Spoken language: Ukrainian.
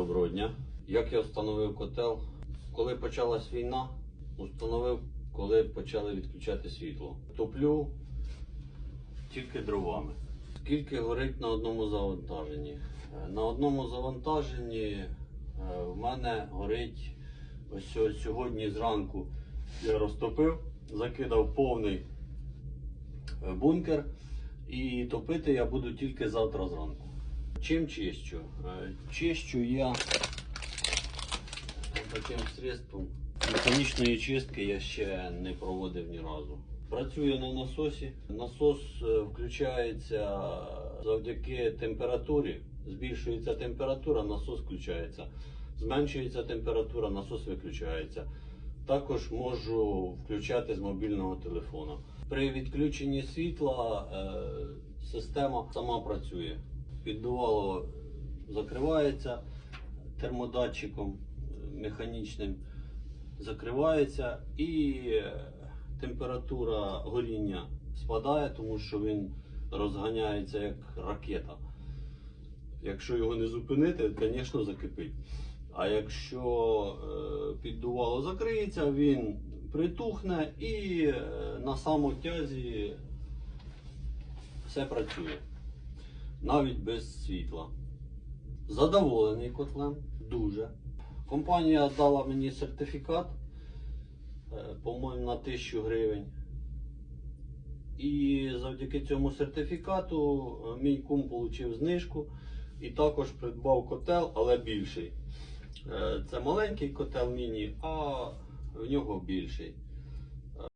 Доброго дня. Як я встановив котел? Коли почалась війна, установив, коли почали відключати світло. Топлю тільки дровами. Скільки горить на одному завантаженні? На одному завантаженні е, в мене горить ось сьогодні зранку я розтопив, закидав повний е, бункер і топити я буду тільки завтра зранку. Чим чищу? Чищу я таким средством. Механічної чистки я ще не проводив ні разу. Працюю на насосі. Насос е, включається завдяки температурі. Збільшується температура, насос включається. Зменшується температура, насос виключається. Також можу включати з мобільного телефона. При відключенні світла е, система сама працює. Піддувало закривається термодатчиком механічним, закривається і температура горіння спадає, тому що він розганяється як ракета. Якщо його не зупинити, звісно, закипить. А якщо е, піддувало закриється, він притухне і е, на самотязі все працює. Навіть без світла. Задоволений котлем, дуже. Компанія дала мені сертифікат, е, по-моєму, на 1000 гривень. І завдяки цьому сертифікату е, мій кум отримав знижку і також придбав котел, але більший. Е, Це маленький котел міні, а в нього більший.